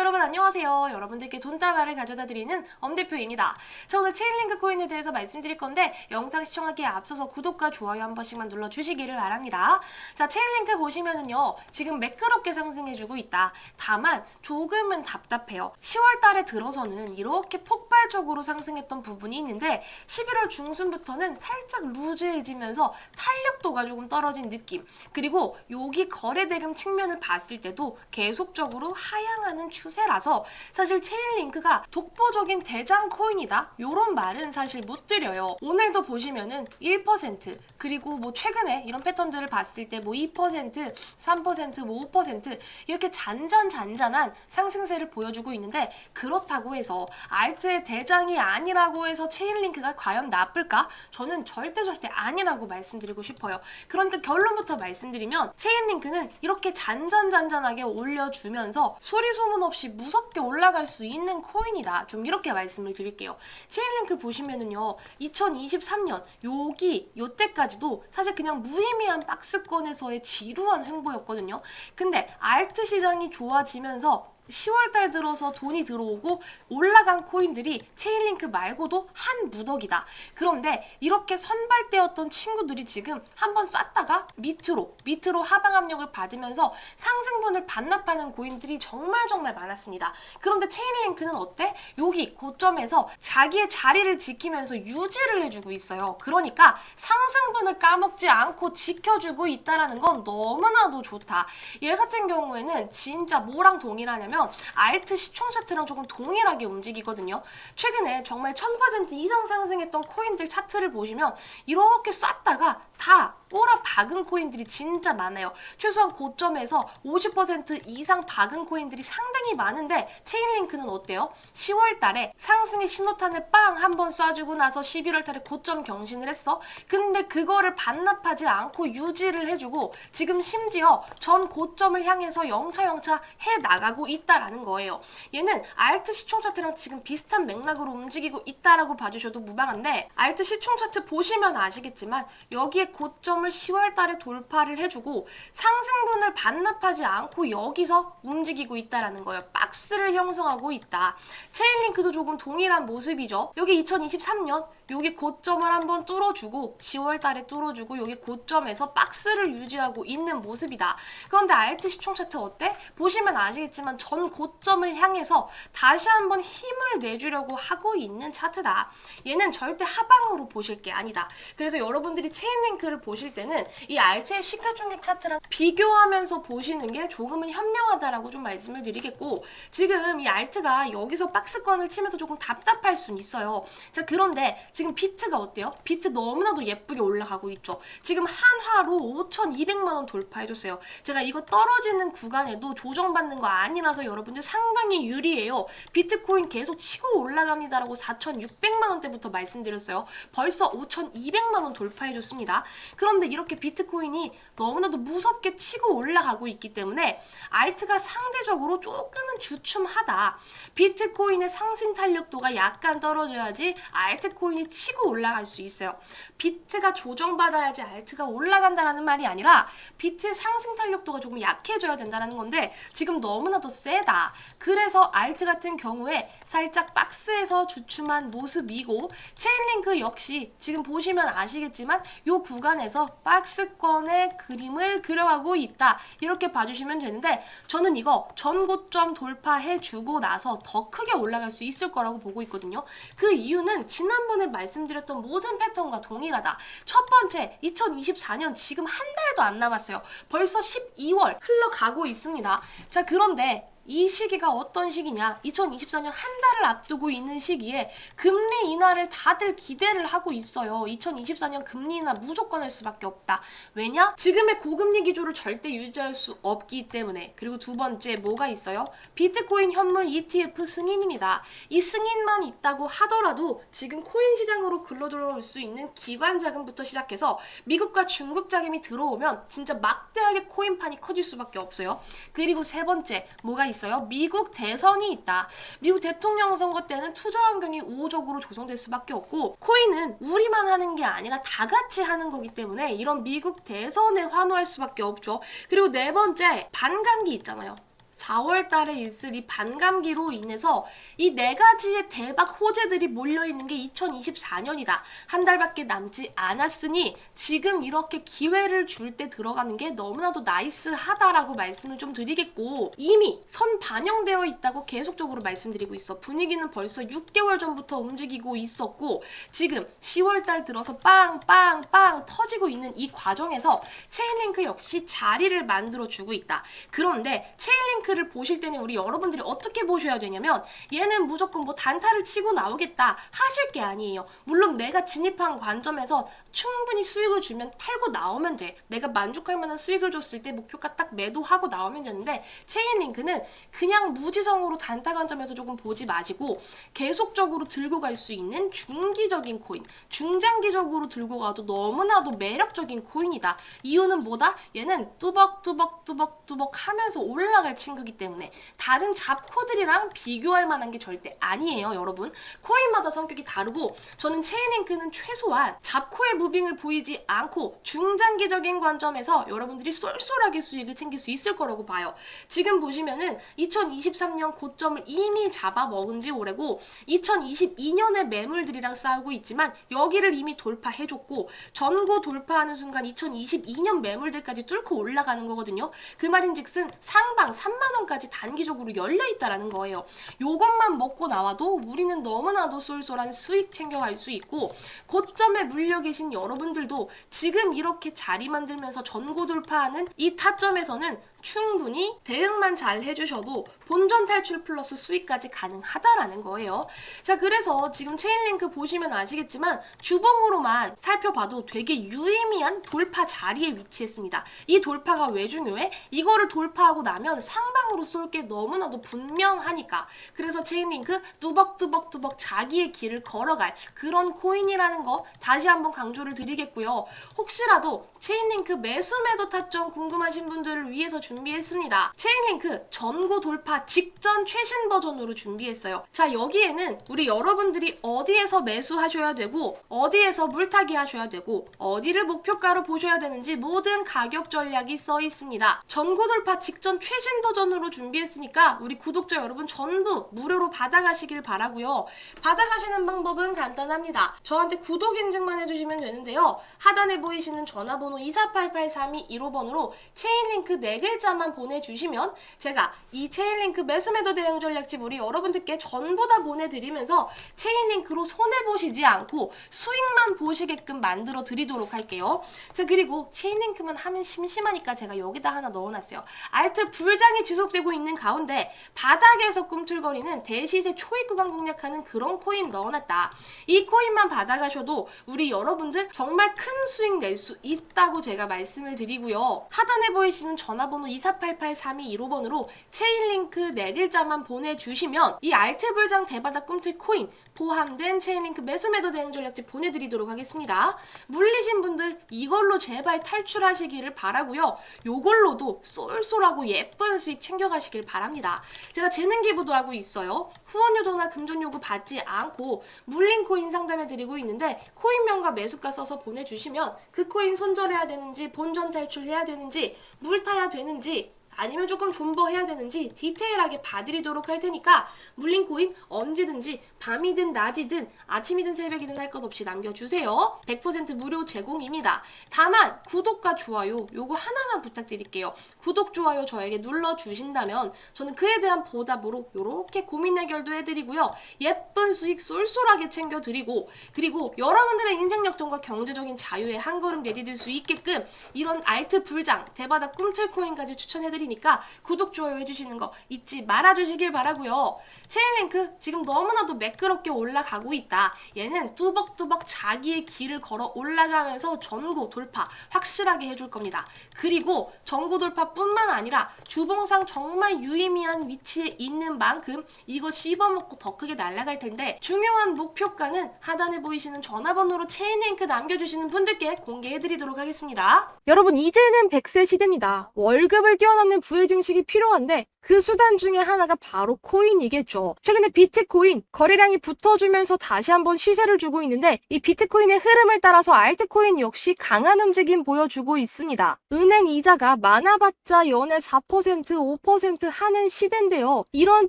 여러분 안녕하세요. 여러분들께 돈다발을 가져다 드리는 엄대표입니다. 자 오늘 체인링크 코인에 대해서 말씀드릴 건데 영상 시청하기에 앞서서 구독과 좋아요 한 번씩만 눌러주시기를 바랍니다. 자 체인링크 보시면은요 지금 매끄럽게 상승해주고 있다. 다만 조금은 답답해요. 10월 달에 들어서는 이렇게 폭발적으로 상승했던 부분이 있는데 11월 중순부터는 살짝 루즈해지면서 탄력도가 조금 떨어진 느낌. 그리고 여기 거래대금 측면을 봤을 때도 계속적으로 하향하는 추세 라서 사실 체인링크가 독보적인 대장 코인이다. 요런 말은 사실 못 드려요. 오늘도 보시면은 1% 그리고 뭐 최근에 이런 패턴들을 봤을 때 뭐 2%, 3%, 뭐 5% 이렇게 잔잔잔잔한 상승세를 보여주고 있는데 그렇다고 해서 알트의 대장이 아니라고 해서 체인링크가 과연 나쁠까? 저는 절대 절대 아니라고 말씀드리고 싶어요. 그러니까 결론부터 말씀드리면 체인링크는 이렇게 잔잔잔잔하게 올려주면서 소리 소문 없이 무섭게 올라갈 수 있는 코인이다. 좀 이렇게 말씀을 드릴게요. 체인링크 보시면은요, 2023년 여기 요때까지도 사실 그냥 무의미한 박스권에서의 지루한 횡보였거든요. 근데 알트 시장이 좋아지면서 10월 달 들어서 돈이 들어오고 올라간 코인들이 체인링크 말고도 한 무더기다. 그런데 이렇게 선발되었던 친구들이 지금 한번 쐈다가 밑으로 밑으로 하방 압력을 받으면서 상승분을 반납하는 코인들이 정말 정말 많았습니다. 그런데 체인링크는 어때? 여기 고점에서 자기의 자리를 지키면서 유지를 해주고 있어요. 그러니까 상승분을 까먹지 않고 지켜주고 있다라는 건 너무나도 좋다. 얘 같은 경우에는 진짜 뭐랑 동일하냐면 알트 시총 차트랑 조금 동일하게 움직이거든요. 최근에 정말 1000% 이상 상승했던 코인들 차트를 보시면 이렇게 쐈다가 다 꼬라 박은 코인들이 진짜 많아요. 최소한 고점에서 50% 이상 박은 코인들이 상당히 많은데 체인링크는 어때요? 10월 달에 상승의 신호탄을 빵 한 번 쏴주고 나서 11월 달에 고점 경신을 했어. 근데 그거를 반납하지 않고 유지를 해주고 지금 심지어 전 고점을 향해서 영차영차 해 나가고 있다라는 거예요. 얘는 알트 시총 차트랑 지금 비슷한 맥락으로 움직이고 있다라고 봐주셔도 무방한데 알트 시총 차트 보시면 아시겠지만 여기에 고점 을 10월 달에 돌파를 해주고 상승분을 반납하지 않고 여기서 움직이고 있다라는 거예요. 박스를 형성하고 있다. 체인링크도 조금 동일한 모습이죠. 여기 2023년 여기 고점을 한번 뚫어주고 10월 달에 뚫어주고 여기 고점에서 박스를 유지하고 있는 모습이다. 그런데 알트 시총 차트 어때? 보시면 아시겠지만 전 고점을 향해서 다시 한번 힘을 내주려고 하고 있는 차트다. 얘는 절대 하방으로 보실 게 아니다. 그래서 여러분들이 체인링크를 보실 때는 이 알트의 시가총액 차트랑 비교하면서 보시는 게 조금은 현명하다라고 좀 말씀을 드리겠고 지금 이 알트가 여기서 박스권을 치면서 조금 답답할 순 있어요. 자 그런데 지금 비트가 어때요? 비트 너무나도 예쁘게 올라가고 있죠. 지금 한화로 5,200만 원 돌파해줬어요. 제가 이거 떨어지는 구간에도 조정받는 거 아니라서 여러분들 상당히 유리해요. 비트코인 계속 치고 올라갑니다라고 4,600만 원대부터 말씀드렸어요. 벌써 5,200만 원 돌파해줬습니다. 그런데 이렇게 비트코인이 너무나도 무섭게 치고 올라가고 있기 때문에 알트가 상대적으로 조금은 주춤하다. 비트코인의 상승 탄력도가 약간 떨어져야지 알트코인이 치고 올라갈 수 있어요. 비트가 조정받아야지 알트가 올라간다라는 말이 아니라 비트의 상승 탄력도가 조금 약해져야 된다는 건데 지금 너무나도 세다. 그래서 알트 같은 경우에 살짝 박스에서 주춤한 모습이고 체인링크 역시 지금 보시면 아시겠지만 이 구간에서 박스권의 그림을 그려가고 있다. 이렇게 봐주시면 되는데 저는 이거 전고점 돌파해 주고 나서 더 크게 올라갈 수 있을 거라고 보고 있거든요. 그 이유는 지난번에 말씀드렸던 모든 패턴과 동일하다. 첫 번째, 2024년 지금 한 달도 안 남았어요. 벌써 12월 흘러가고 있습니다. 자, 그런데 이 시기가 어떤 시기냐? 2024년 한 달을 앞두고 있는 시기에 금리 인하를 다들 기대를 하고 있어요. 2024년 금리 인하 무조건 할 수밖에 없다. 왜냐? 지금의 고금리 기조를 절대 유지할 수 없기 때문에. 그리고 두 번째 뭐가 있어요? 비트코인 현물 ETF 승인입니다. 이 승인만 있다고 하더라도 지금 코인 시장으로 글로 들어올 수 있는 기관 자금부터 시작해서 미국과 중국 자금이 들어오면 진짜 막대하게 코인판이 커질 수밖에 없어요. 그리고 세 번째 뭐가 있어요? 미국 대선이 있다. 미국 대통령 선거 때는 투자 환경이 우호적으로 조성될 수밖에 없고 코인은 우리만 하는 게 아니라 다 같이 하는 거기 때문에 이런 미국 대선에 환호할 수밖에 없죠. 그리고 네 번째 반감기 있잖아요. 4월 달에 있을 이 반감기로 인해서 이 네 가지의 대박 호재들이 몰려 있는 게 2024년이다. 한 달밖에 남지 않았으니 지금 이렇게 기회를 줄 때 들어가는 게 너무나도 나이스하다라고 말씀을 좀 드리겠고 이미 선 반영되어 있다고 계속적으로 말씀드리고 있어. 분위기는 벌써 6개월 전부터 움직이고 있었고 지금 10월 달 들어서 빵빵빵 터지고 있는 이 과정에서 체인링크 역시 자리를 만들어 주고 있다. 그런데 체인링크 를 보실 때는 우리 여러분들이 어떻게 보셔야 되냐면 얘는 무조건 뭐 단타를 치고 나오겠다 하실 게 아니에요. 물론 내가 진입한 관점에서 충분히 수익을 주면 팔고 나오면 돼. 내가 만족할 만한 수익을 줬을 때 목표가 딱 매도하고 나오면 되는데 체인링크는 그냥 무지성으로 단타 관점에서 조금 보지 마시고 계속적으로 들고 갈 수 있는 중기적인 코인, 중장기적으로 들고 가도 너무나도 매력적인 코인이다. 이유는 뭐다? 얘는 뚜벅뚜벅뚜벅뚜벅 하면서 올라갈 친구기 때문에 다른 잡코들이랑 비교할 만한 게 절대 아니에요, 여러분. 코인마다 성격이 다르고 저는 체인링크는 최소한 잡코의 무빙을 보이지 않고 중장기적인 관점에서 여러분들이 쏠쏠하게 수익을 챙길 수 있을 거라고 봐요. 지금 보시면은 2023년 고점을 이미 잡아 먹은 지 오래고 2022년에 매물들이랑 싸우고 있지만 여기를 이미 돌파해줬고 전고 돌파하는 순간 2022년 매물들까지 뚫고 올라가는 거거든요. 그 말인즉슨 상방 3만 원까지 단기적으로 열려 있다라는 거예요. 요것만 먹고 나와도 우리는 너무나도 쏠쏠한 수익 챙겨갈 수 있고 고점에 물려 계신 여러분들도 지금 이렇게 자리 만들면서 전고 돌파하는 이 타점에서는 충분히 대응만 잘 해주셔도 본전 탈출 플러스 수익까지 가능하다라는 거예요. 자, 그래서 지금 체인링크 보시면 아시겠지만 주봉으로만 살펴봐도 되게 유의미한 돌파 자리에 위치했습니다. 이 돌파가 왜 중요해? 이거를 돌파하고 나면 상방으로 쏠 게 너무나도 분명하니까. 그래서 체인링크 뚜벅뚜벅뚜벅 자기의 길을 걸어갈 그런 코인이라는 거 다시 한번 강조를 드리겠고요. 혹시라도 체인링크 매수 매도 타점 궁금하신 분들을 위해서 준비했습니다. 체인링크 전고 돌파 직전 최신 버전으로 준비했어요. 자, 여기에는 우리 여러분들이 어디에서 매수하셔야 되고 어디에서 물타기 하셔야 되고 어디를 목표가로 보셔야 되는지 모든 가격 전략이 써 있습니다. 전고 돌파 직전 최신 버전으로 준비했으니까 우리 구독자 여러분 전부 무료로 받아가시길 바라고요. 받아가시는 방법은 간단합니다. 저한테 구독 인증만 해주시면 되는데요. 하단에 보이시는 전화번호 24883215번으로 체인링크 4글자만 보내주시면 제가 이 체인링크 매수매도 대응 전략집 우리 여러분들께 전부 다 보내드리면서 체인링크로 손해보시지 않고 수익만 보시게끔 만들어 드리도록 할게요. 자, 그리고 체인링크만 하면 심심하니까 제가 여기다 하나 넣어놨어요. 알트 불장이 지속되고 있는 가운데 바닥에서 꿈틀거리는 대시세 초입 구간 공략하는 그런 코인 넣어놨다. 이 코인만 받아가셔도 우리 여러분들 정말 큰 수익 낼 수 있다 고 제가 말씀을 드리고요. 하단에 보이시는 전화번호 24883215번으로 체인링크 4글자만 보내주시면 이 알트 불장 대바닥 꿈틀 코인 포함된 체인링크 매수 매도 대응 전략집 보내드리도록 하겠습니다. 물리신 분들 이걸로 제발 탈출하시기를 바라고요. 요걸로도 쏠쏠하고 예쁜 수익 챙겨가시길 바랍니다. 제가 재능 기부도 하고 있어요. 후원 요도나 금전 요구 받지 않고 물린 코인 상담해드리고 있는데 코인명과 매수가 써서 보내주시면 그 코인 손절 해야 되는지 본전 탈출해야 되는지 물 타야 되는지 아니면 조금 존버해야 되는지 디테일하게 봐드리도록 할 테니까 물린 코인 언제든지 밤이든 낮이든 아침이든 새벽이든 할 것 없이 남겨주세요. 100% 무료 제공입니다. 다만 구독과 좋아요 요거 하나만 부탁드릴게요. 구독 좋아요 저에게 눌러주신다면 저는 그에 대한 보답으로 요렇게 고민 해결도 해드리고요. 예쁜 수익 쏠쏠하게 챙겨드리고 그리고 여러분들의 인생 역전과 경제적인 자유에 한 걸음 내디딜 수 있게끔 이런 알트 불장 대바닥 꿈틀 코인까지 추천해드 리니까 구독 좋아요 해주시는 거 잊지 말아주시길 바라고요. 체인링크 지금 너무나도 매끄럽게 올라가고 있다. 얘는 뚜벅뚜벅 자기의 길을 걸어 올라가면서 전고 돌파 확실하게 해줄 겁니다. 그리고 전고 돌파뿐만 아니라 주봉상 정말 유의미한 위치에 있는 만큼 이거 씹어먹고 더 크게 날아갈 텐데 중요한 목표가는 하단에 보이시는 전화번호로 체인링크 남겨주시는 분들께 공개해드리도록 하겠습니다. 여러분 이제는 100세 시대입니다. 월급을 뛰어넘는 없는 부의 증식이 필요한데 그 수단 중에 하나가 바로 코인이겠죠. 최근에 비트코인 거래량이 붙어주면서 다시 한번 시세를 주고 있는데 이 비트코인의 흐름을 따라서 알트코인 역시 강한 움직임 보여주고 있습니다. 은행 이자가 많아봤자 연에 4% 5% 하는 시대인데요. 이런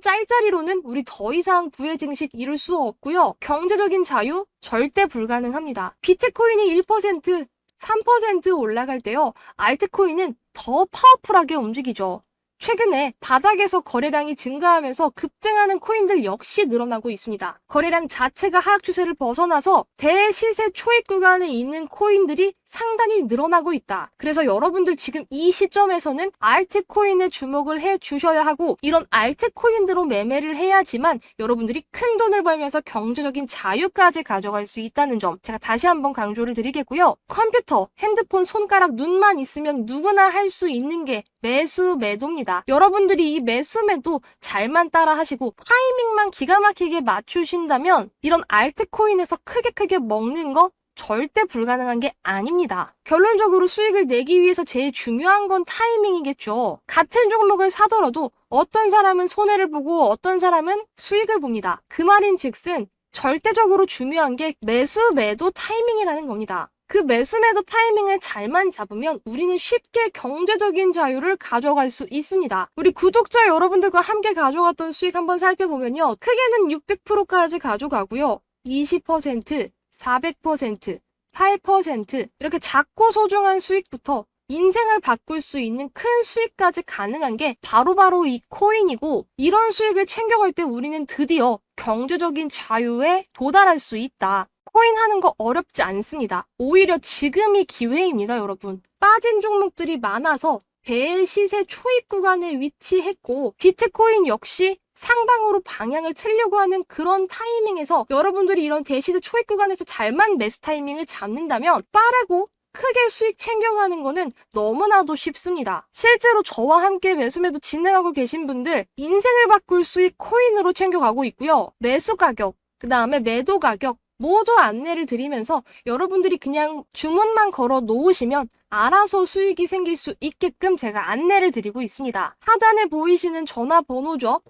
짤짤이로는 우리 더 이상 부의 증식 이룰 수 없고요. 경제적인 자유 절대 불가능합니다. 비트코인이 1% 3% 올라갈 때요. 알트코인은 더 파워풀하게 움직이죠. 최근에 바닥에서 거래량이 증가하면서 급등하는 코인들 역시 늘어나고 있습니다. 거래량 자체가 하락 추세를 벗어나서 대시세 초입 구간에 있는 코인들이 상당히 늘어나고 있다. 그래서 여러분들 지금 이 시점에서는 알트코인에 주목을 해 주셔야 하고 이런 알트코인으로 매매를 해야지만 여러분들이 큰 돈을 벌면서 경제적인 자유까지 가져갈 수 있다는 점 제가 다시 한번 강조를 드리겠고요. 컴퓨터, 핸드폰, 손가락, 눈만 있으면 누구나 할 수 있는 게 매수 매도입니다. 여러분들이 이 매수 매도 잘만 따라 하시고 타이밍만 기가 막히게 맞추신다면 이런 알트코인에서 크게 크게 먹는 거 절대 불가능한 게 아닙니다. 결론적으로 수익을 내기 위해서 제일 중요한 건 타이밍이겠죠. 같은 종목을 사더라도 어떤 사람은 손해를 보고 어떤 사람은 수익을 봅니다. 그 말인 즉슨 절대적으로 중요한 게 매수 매도 타이밍이라는 겁니다. 그 매수 매도 타이밍을 잘만 잡으면 우리는 쉽게 경제적인 자유를 가져갈 수 있습니다. 우리 구독자 여러분들과 함께 가져갔던 수익 한번 살펴보면요. 크게는 600%까지 가져가고요. 20%, 400%, 8% 이렇게 작고 소중한 수익부터 인생을 바꿀 수 있는 큰 수익까지 가능한 게 바로 바로 이 코인이고 이런 수익을 챙겨갈 때 우리는 드디어 경제적인 자유에 도달할 수 있다. 코인 하는 거 어렵지 않습니다. 오히려 지금이 기회입니다, 여러분. 빠진 종목들이 많아서 대시세 초입 구간에 위치했고 비트코인 역시 상방으로 방향을 틀려고 하는 그런 타이밍에서 여러분들이 이런 대시세 초입 구간에서 잘만 매수 타이밍을 잡는다면 빠르고 크게 수익 챙겨가는 거는 너무나도 쉽습니다. 실제로 저와 함께 매수매도 진행하고 계신 분들 인생을 바꿀 수익 코인으로 챙겨가고 있고요. 매수 가격, 그 다음에 매도 가격 모두 안내를 드리면서 여러분들이 그냥 주문만 걸어 놓으시면 알아서 수익이 생길 수 있게끔 제가 안내를 드리고 있습니다. 하단에 보이시는 전화번호죠.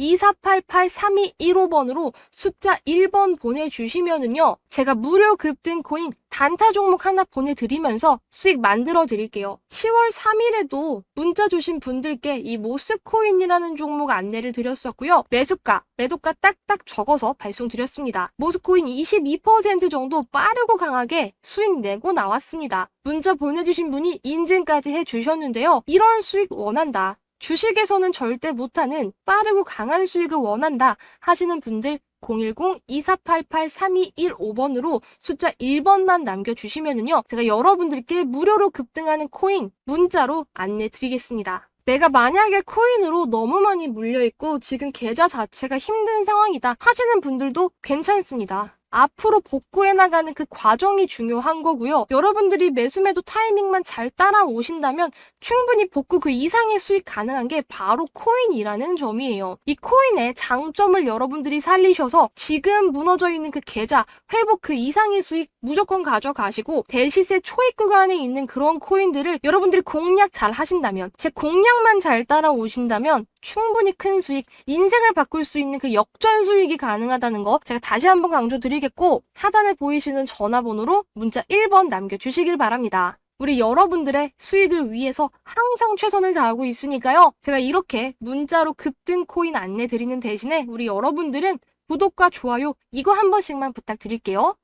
010-2488-3215번으로 숫자 1번 보내주시면은요. 제가 무료 급등 코인 단타 종목 하나 보내드리면서 수익 만들어 드릴게요. 10월 3일에도 문자 주신 분들께 이 모스코인이라는 종목 안내를 드렸었고요. 매수가, 매도가 딱딱 적어서 발송 드렸습니다. 모스코인 22% 정도 빠르고 강하게 수익 내고 나왔습니다. 문자 보내주신 분이 인증까지 해주셨는데요. 이런 수익 원한다. 주식에서는 절대 못하는 빠르고 강한 수익을 원한다 하시는 분들 010-2488-3215번으로 숫자 1번만 남겨주시면은요. 제가 여러분들께 무료로 급등하는 코인 문자로 안내 드리겠습니다. 내가 만약에 코인으로 너무 많이 물려있고 지금 계좌 자체가 힘든 상황이다 하시는 분들도 괜찮습니다. 앞으로 복구해 나가는 그 과정이 중요한 거고요. 여러분들이 매수매도 타이밍만 잘 따라오신다면 충분히 복구 그 이상의 수익 가능한 게 바로 코인이라는 점이에요. 이 코인의 장점을 여러분들이 살리셔서 지금 무너져 있는 그 계좌 회복 그 이상의 수익 무조건 가져가시고 대시세 초입 구간에 있는 그런 코인들을 여러분들이 공략 잘 하신다면 제 공략만 잘 따라오신다면 충분히 큰 수익, 인생을 바꿀 수 있는 그 역전 수익이 가능하다는 거 제가 다시 한번 강조드리겠고 하단에 보이시는 전화번호로 문자 1번 남겨주시길 바랍니다. 우리 여러분들의 수익을 위해서 항상 최선을 다하고 있으니까요. 제가 이렇게 문자로 급등 코인 안내 드리는 대신에 우리 여러분들은 구독과 좋아요 이거 한 번씩만 부탁드릴게요.